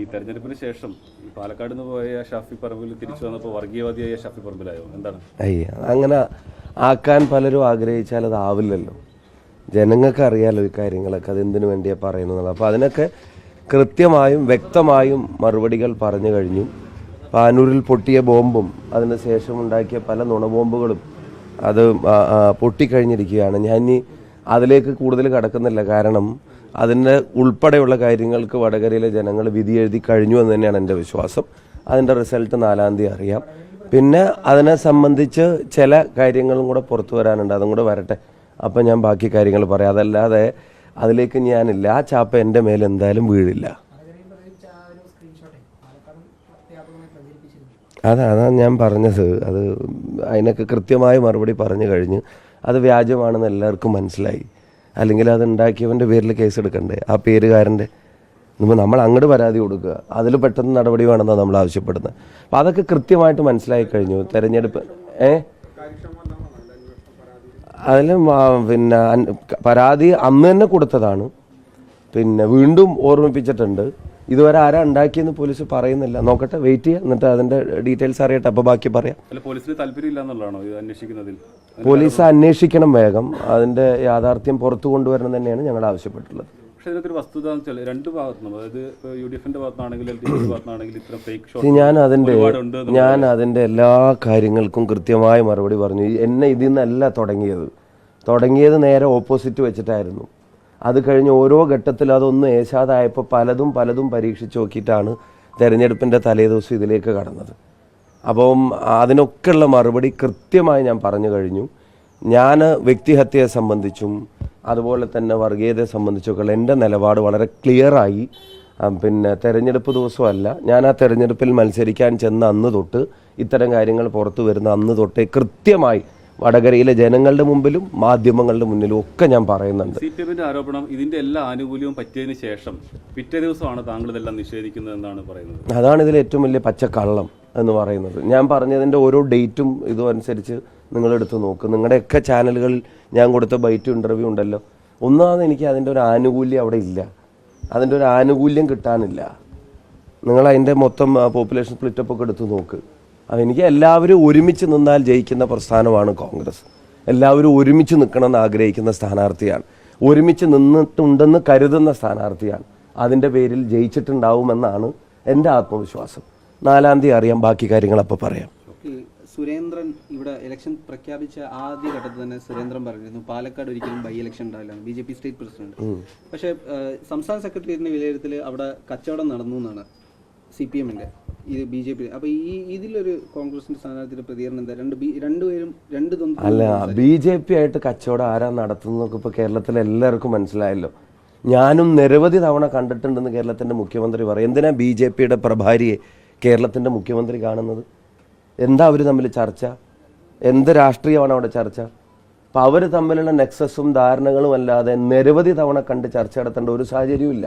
ഈ തെരഞ്ഞെടുപ്പിന് ശേഷം പാലക്കാട് നിന്ന് പോയ ഷാഫി പറമ്പിൽ തിരിച്ചു വന്നപ്പോൾ വർഗീയവാദിയായ ഷാഫി പറമ്പിലായോ? എന്താണ്? അങ്ങനെ ആക്കാൻ പലരും ആഗ്രഹിച്ചാൽ അത് ആവില്ലല്ലോ. ജനങ്ങൾക്ക് അറിയാലോ ഈ കാര്യങ്ങളൊക്കെ അത് എന്തിനു വേണ്ടിയാണ് പറയുന്നത് അപ്പോൾ അതിനൊക്കെ കൃത്യമായും വ്യക്തമായും മറുപടികൾ പറഞ്ഞു കഴിഞ്ഞു. പാനൂരിൽ പൊട്ടിയ ബോംബും അതിന് ശേഷം ഉണ്ടാക്കിയ പല നുണബോംബുകളും അത് പൊട്ടിക്കഴിഞ്ഞിരിക്കുകയാണ്. ഞാൻ അതിലേക്ക് കൂടുതൽ കടക്കുന്നില്ല. കാരണം അതിന്റെ ഉൾപ്പെടെയുള്ള കാര്യങ്ങൾക്ക് വടകരയിലെ ജനങ്ങൾ വിധി എഴുതി കഴിഞ്ഞു എന്ന് തന്നെയാണ് എന്റെ വിശ്വാസം. അതിന്റെ റിസൾട്ട് നാലാം തീയതി അറിയാം. പിന്നെ അതിനെ സംബന്ധിച്ച് ചില കാര്യങ്ങളും കൂടെ പുറത്തു വരാനുണ്ട്. അതും കൂടെ വരട്ടെ. അപ്പം ഞാൻ ബാക്കി കാര്യങ്ങൾ പറയാം. അതല്ലാതെ അതിലേക്ക് ഞാനില്ല. ആ ചാപ്പ എന്റെ മേൽ എന്തായാലും വീഴില്ല. അതാ അതാണ് ഞാൻ പറഞ്ഞത്. അത് അതിനൊക്കെ കൃത്യമായ മറുപടി പറഞ്ഞു കഴിഞ്ഞ് അത് വ്യാജമാണെന്ന് എല്ലാവർക്കും മനസ്സിലായി. അല്ലെങ്കിൽ അത് ഉണ്ടാക്കിയവന്റെ പേരിൽ കേസ് എടുക്കണ്ടേ? ആ പേരുകാരന്റെ ഇപ്പോൾ നമ്മൾ അങ്ങോട്ട് പരാതി കൊടുക്കുക. അതിൽ പെട്ടെന്ന് നടപടി വേണമെന്നാണ് നമ്മൾ ആവശ്യപ്പെടുന്നത്. അപ്പം അതൊക്കെ കൃത്യമായിട്ട് മനസ്സിലായി കഴിഞ്ഞു. തെരഞ്ഞെടുപ്പ് ഏ? അതിൽ പിന്നെ പരാതി അന്ന് തന്നെ കൊടുത്തതാണ്. പിന്നെ വീണ്ടും ഓർമ്മിപ്പിച്ചിട്ടുണ്ട്. ഇതുവരെ ആരാ ഉണ്ടാക്കിയെന്ന് പോലീസ് പറയുന്നില്ല. നോക്കട്ടെ വെയിറ്റ് ചെയ്യാം എന്നിട്ട് അതിന്റെ ഡീറ്റെയിൽസ് അറിയട്ടെ. അപ്പൊ ബാക്കി പറയാം. പോലീസിന് ഇത് അന്വേഷിക്കുന്നതിൽ പോലീസ് അന്വേഷിക്കണം വേഗം. അതിന്റെ യാഥാർത്ഥ്യം പുറത്തു കൊണ്ടുവരണം തന്നെയാണ് ഞങ്ങൾ ആവശ്യപ്പെട്ടിട്ടുള്ളത്. പക്ഷേ ഇതിനൊരു വസ്തുത എന്ന് വെച്ചാൽ രണ്ട് ഭാഗത്തുനിന്നും അതായത് യു ഡി എഫിന്റെ ഭാഗത്താണെങ്കിലും എൽ ഡി എഫിന്റെ ഭാഗത്താണെങ്കിൽ ഇത്തരം ഫേക്ക് ഷോട്ട് ഞാൻ അതിന്റെ ഞാൻ അതിന്റെ എല്ലാ കാര്യങ്ങൾക്കും കൃത്യമായ മറുപടി പറഞ്ഞു. എന്നെ ഇതിൽ നിന്നല്ല തുടങ്ങിയത്. തുടങ്ങിയത് നേരെ ഓപ്പോസിറ്റ് വെച്ചിട്ടായിരുന്നു. അത് കഴിഞ്ഞ് ഓരോ ഘട്ടത്തിൽ അതൊന്നും ഏശാതായപ്പോൾ പലതും പലതും പരീക്ഷിച്ച് നോക്കിയിട്ടാണ് തെരഞ്ഞെടുപ്പിന്റെ തലേദിവസം ഇതിലേക്ക് കടന്നത്. അപ്പം അതിനൊക്കെയുള്ള മറുപടി കൃത്യമായി ഞാൻ പറഞ്ഞു കഴിഞ്ഞു. ഞാൻ വ്യക്തിഹത്യയെ സംബന്ധിച്ചും അതുപോലെ തന്നെ വർഗീയതയെ സംബന്ധിച്ചൊക്കെയുള്ള എന്റെ നിലപാട് വളരെ ക്ലിയറായി പിന്നെ തെരഞ്ഞെടുപ്പ് ദിവസമല്ല ഞാൻ ആ തെരഞ്ഞെടുപ്പിൽ മത്സരിക്കാൻ ചെന്ന അന്ന് തൊട്ട് ഇത്തരം കാര്യങ്ങൾ പുറത്തു വരുന്ന അന്ന് തൊട്ടേ കൃത്യമായി വടകരയിലെ ജനങ്ങളുടെ മുമ്പിലും മാധ്യമങ്ങളുടെ മുന്നിലും ഒക്കെ ഞാൻ പറയുന്നുണ്ട്. സി പി എമ്മിന്റെ ആരോപണം ഇതിന്റെ എല്ലാ ആനുകൂല്യവും പറ്റിയതിനു ശേഷം പിറ്റേ ദിവസമാണ് താങ്കൾ ഇതെല്ലാം നിഷേധിക്കുന്നത് എന്നാണ് പറയുന്നത്. അതാണ് ഇതിൽ ഏറ്റവും വലിയ പച്ചക്കള്ളം എന്ന് പറയുന്നത്. ഞാൻ പറഞ്ഞതിന്റെ ഓരോ ഡേറ്റും ഇതും അനുസരിച്ച് നിങ്ങളെടുത്ത് നോക്ക്. നിങ്ങളുടെയൊക്കെ ചാനലുകളിൽ ഞാൻ കൊടുത്ത ബൈറ്റ് ഇന്റർവ്യൂ ഉണ്ടല്ലോ. ഒന്നാമത് എനിക്ക് അതിന്റെ ഒരു ആനുകൂല്യം അവിടെ ഇല്ല. അതിന്റെ ഒരു ആനുകൂല്യം കിട്ടാനില്ല. നിങ്ങൾ അതിന്റെ മൊത്തം പോപ്പുലേഷൻ സ്പ്ലിറ്റപ്പ് ഒക്കെ എടുത്ത് നോക്ക്. അപ്പം എനിക്ക് എല്ലാവരും ഒരുമിച്ച് നിന്നാൽ ജയിക്കുന്ന പ്രസ്ഥാനമാണ് കോൺഗ്രസ്. എല്ലാവരും ഒരുമിച്ച് നിൽക്കണമെന്ന് ആഗ്രഹിക്കുന്ന സ്ഥാനാർത്ഥിയാണ്. ഒരുമിച്ച് നിന്നിട്ടുണ്ടെന്ന് കരുതുന്ന സ്ഥാനാർത്ഥിയാണ്. അതിന്റെ പേരിൽ ജയിച്ചിട്ടുണ്ടാവുമെന്നാണ് എന്റെ ആത്മവിശ്വാസം. നാലാം തീയതി അറിയാം ബാക്കി കാര്യങ്ങൾ അപ്പോൾ പറയാം. സുരേന്ദ്രൻ ഇവിടെ ഇലക്ഷൻ പ്രഖ്യാപിച്ച ആദ്യ ഘട്ടത്തിൽ തന്നെ സുരേന്ദ്രൻ പറഞ്ഞിരുന്നു പാലക്കാട് ഒരിക്കലും ബൈ ഇലക്ഷൻ ഉണ്ടാവില്ല B J P state president പക്ഷേ സംസ്ഥാന സെക്രട്ടേറിയറ്റിന്റെ വിലയിരുത്തൽ അവിടെ കച്ചവടം നടന്നു എന്നാണ് സി പി എമ്മിന്റെ ഇത് ബി ജെ പി അപ്പൊ ഈ ഇതിലൊരു കോൺഗ്രസിന്റെ സ്ഥാനാർത്ഥിയുടെ പ്രതികരണം എന്താ? രണ്ട് രണ്ടുപേരും രണ്ട് തൊണ്ണൂറ് അല്ല ബി ജെ പി ആയിട്ട് കച്ചവടം ആരാ നടത്തുന്നതൊക്കെ ഇപ്പൊ കേരളത്തിൽ എല്ലാവർക്കും മനസ്സിലായല്ലോ. ഞാനും നിരവധി തവണ കണ്ടിട്ടുണ്ടെന്ന് കേരളത്തിന്റെ മുഖ്യമന്ത്രി പറയും. എന്തിനാ ബി ജെ പിയുടെ പ്രഭാരിയെ കേരളത്തിന്റെ മുഖ്യമന്ത്രി കാണുന്നത്? എന്താ അവർ തമ്മിൽ ചർച്ച? എന്ത് രാഷ്ട്രീയമാണ് അവിടെ ചർച്ച? അപ്പോൾ അവർ തമ്മിലുള്ള നെക്സസും ധാരണകളും അല്ലാതെ നിരവധി തവണ കണ്ട് ചർച്ച നടത്തേണ്ട ഒരു സാഹചര്യവും ഇല്ല.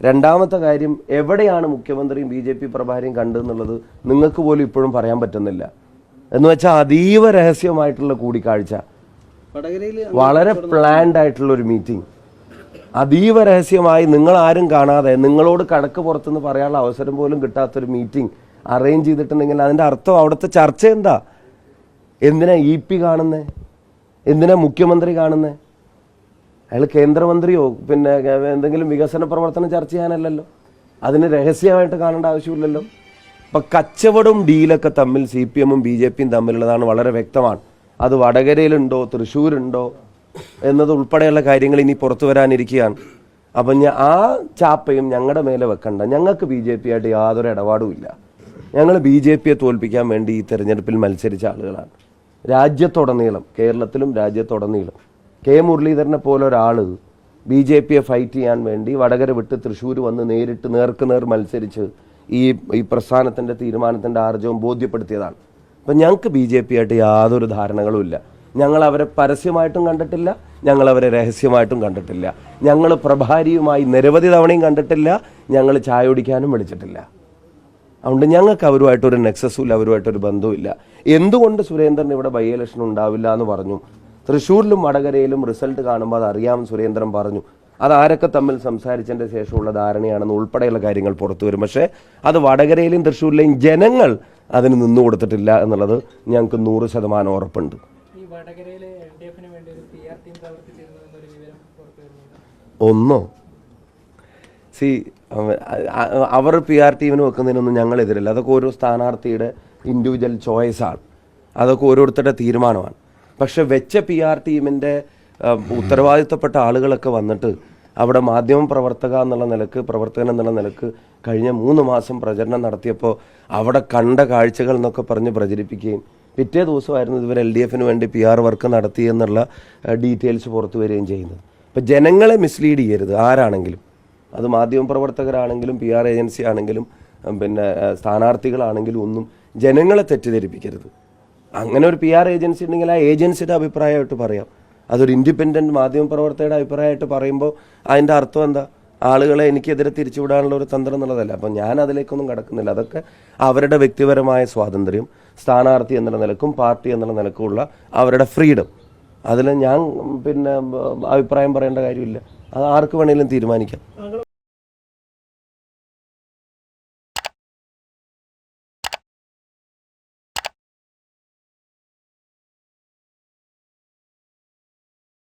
രണ്ടാമത്തെ കാര്യം എവിടെയാണ് മുഖ്യമന്ത്രിയും ബി ജെ പി പ്രഭാരിയും കണ്ടതെന്നുള്ളത് നിങ്ങൾക്ക് പോലും ഇപ്പോഴും പറയാൻ പറ്റുന്നില്ല. എന്ന് വെച്ചാൽ അതീവ രഹസ്യമായിട്ടുള്ള കൂടിക്കാഴ്ച. വളരെ പ്ലാൻഡ് ആയിട്ടുള്ള ഒരു മീറ്റിംഗ് അതീവ രഹസ്യമായി നിങ്ങൾ ആരും കാണാതെ നിങ്ങളോട് കണക്ക് പുറത്തുനിന്ന് പറയാനുള്ള അവസരം പോലും കിട്ടാത്തൊരു മീറ്റിംഗ് അറേഞ്ച് ചെയ്തിട്ടുണ്ടെങ്കിൽ അതിന്റെ അർത്ഥം അവിടുത്തെ ചർച്ച എന്താ? എന്തിനാ ഇ പി കാണുന്നേ? എന്തിനാ മുഖ്യമന്ത്രി കാണുന്നേ? അയാൾ കേന്ദ്രമന്ത്രിയോ പിന്നെ എന്തെങ്കിലും വികസന പ്രവർത്തനം ചർച്ച ചെയ്യാനല്ലല്ലോ. അതിന് രഹസ്യമായിട്ട് കാണേണ്ട ആവശ്യമില്ലല്ലോ. അപ്പം കച്ചവടവും ഡീലൊക്കെ തമ്മിൽ സി പി എമ്മും ബി ജെ പിയും തമ്മിലുള്ളതാണ് വളരെ വ്യക്തമാണ്. അത് വടകരയിലുണ്ടോ തൃശ്ശൂരുണ്ടോ എന്നത് ഉൾപ്പെടെയുള്ള കാര്യങ്ങൾ ഇനി പുറത്തു വരാനിരിക്കുകയാണ്. അപ്പം ആ ചാപ്പയും ഞങ്ങളുടെ മേലെ വെക്കണ്ട. ഞങ്ങൾക്ക് ബി ജെ പി ആയിട്ട് യാതൊരു ഇടപാടും ഇല്ല. ഞങ്ങൾ ബി ജെ പിയെ തോൽപ്പിക്കാൻ വേണ്ടി ഈ തെരഞ്ഞെടുപ്പിൽ മത്സരിച്ച ആളുകളാണ്. രാജ്യത്തുടനീളം കേരളത്തിലും രാജ്യത്തുടനീളം കെ മുരളീധരനെ പോലെ ഒരാൾ ബി ജെ പിയെ ഫൈറ്റ് ചെയ്യാൻ വേണ്ടി വടകര വിട്ട് തൃശ്ശൂർ വന്ന് നേരിട്ട് നേർക്ക് നേർ മത്സരിച്ച് ഈ ഈ പ്രസ്ഥാനത്തിന്റെ തീരുമാനത്തിന്റെ ആർജവും ബോധ്യപ്പെടുത്തിയതാണ്. അപ്പം ഞങ്ങൾക്ക് ബി ജെ പി ആയിട്ട് യാതൊരു ധാരണകളും ഇല്ല. ഞങ്ങൾ അവരെ പരസ്യമായിട്ടും കണ്ടിട്ടില്ല ഞങ്ങൾ അവരെ രഹസ്യമായിട്ടും കണ്ടിട്ടില്ല. ഞങ്ങൾ പ്രഭാരിയുമായി നിരവധി തവണയും കണ്ടിട്ടില്ല ഞങ്ങൾ ചായ കുടിക്കാനും വിളിച്ചിട്ടില്ല. അതുകൊണ്ട് ഞങ്ങൾക്ക് അവരുമായിട്ടൊരു നെക്സസ്സും ഇല്ല അവരുമായിട്ടൊരു ബന്ധവും ഇല്ല. എന്തുകൊണ്ട് സുരേന്ദ്രൻ ഇവിടെ ബൈ ഇലക്ഷൻ ഉണ്ടാവില്ല എന്ന് പറഞ്ഞു? തൃശ്ശൂരിലും വടകരയിലും റിസൾട്ട് കാണുമ്പോൾ അത് അറിയാമെന്ന് സുരേന്ദ്രൻ പറഞ്ഞു. അത് ആരൊക്കെ തമ്മിൽ സംസാരിച്ചതിന്റെ ശേഷമുള്ള ധാരണയാണെന്ന് ഉൾപ്പെടെയുള്ള കാര്യങ്ങൾ പുറത്തു വരും. പക്ഷേ അത് വടകരയിലെയും തൃശ്ശൂരിലെയും ജനങ്ങൾ അതിന് നിന്നു കൊടുത്തിട്ടില്ല എന്നുള്ളത് ഞങ്ങൾക്ക് നൂറ് ശതമാനം ഉറപ്പുണ്ട്. ഒന്നോ? സി അവർ പി ആർ ടീമിന് വെക്കുന്നതിനൊന്നും ഞങ്ങൾ എതിരല്ല അതൊക്കെ ഓരോ സ്ഥാനാർത്ഥിയുടെ ഇൻഡിവിജ്വൽ ചോയ്സാണ് അതൊക്കെ ഓരോരുത്തരുടെ തീരുമാനമാണ്. പക്ഷെ വെച്ച പി ആർ ടീമിന്റെ ഉത്തരവാദിത്തപ്പെട്ട ആളുകളൊക്കെ വന്നിട്ട് അവിടെ മാധ്യമ പ്രവർത്തക എന്നുള്ള നിലയ്ക്ക് പ്രവർത്തകൻ എന്നുള്ള നിലയ്ക്ക് കഴിഞ്ഞ മൂന്ന് മാസം പ്രചരണം നടത്തിയപ്പോൾ അവിടെ കണ്ട കാഴ്ചകൾ എന്നൊക്കെ പറഞ്ഞ് പ്രചരിപ്പിക്കുകയും പിറ്റേ ദിവസമായിരുന്നു ഇവർ എൽ ഡി എഫിന് വേണ്ടി പി ആർ വർക്ക് നടത്തി എന്നുള്ള ഡീറ്റെയിൽസ് പുറത്തു വരികയും ചെയ്യുന്നത്. അപ്പം ജനങ്ങളെ മിസ്ലീഡ് ചെയ്യരുത് ആരാണെങ്കിലും. അത് മാധ്യമപ്രവർത്തകരാണെങ്കിലും പി ആർ ഏജൻസി ആണെങ്കിലും പിന്നെ സ്ഥാനാർത്ഥികളാണെങ്കിലും ഒന്നും ജനങ്ങളെ തെറ്റിദ്ധരിപ്പിക്കരുത്. അങ്ങനെ ഒരു പി ആർ ഏജൻസി ഉണ്ടെങ്കിൽ ആ ഏജൻസിയുടെ അഭിപ്രായമായിട്ട് പറയാം. അതൊരു ഇൻഡിപെൻഡന്റ് മാധ്യമപ്രവർത്തകരുടെ അഭിപ്രായമായിട്ട് പറയുമ്പോൾ അതിന്റെ അർത്ഥം എന്താ? ആളുകളെ എനിക്കെതിരെ തിരിച്ചുവിടാനുള്ള ഒരു തന്ത്രം എന്നുള്ളതല്ല. അപ്പം ഞാൻ അതിലേക്കൊന്നും കടക്കുന്നില്ല. അതൊക്കെ അവരുടെ വ്യക്തിപരമായ സ്വാതന്ത്ര്യം സ്ഥാനാർത്ഥി എന്നുള്ള നിലക്കും പാർട്ടി എന്നുള്ള നിലക്കുമുള്ള അവരുടെ ഫ്രീഡം അതിൽ ഞാൻ പിന്നെ അഭിപ്രായം പറയേണ്ട കാര്യമില്ല. അത് ആർക്ക് വേണമെങ്കിലും തീരുമാനിക്കാം.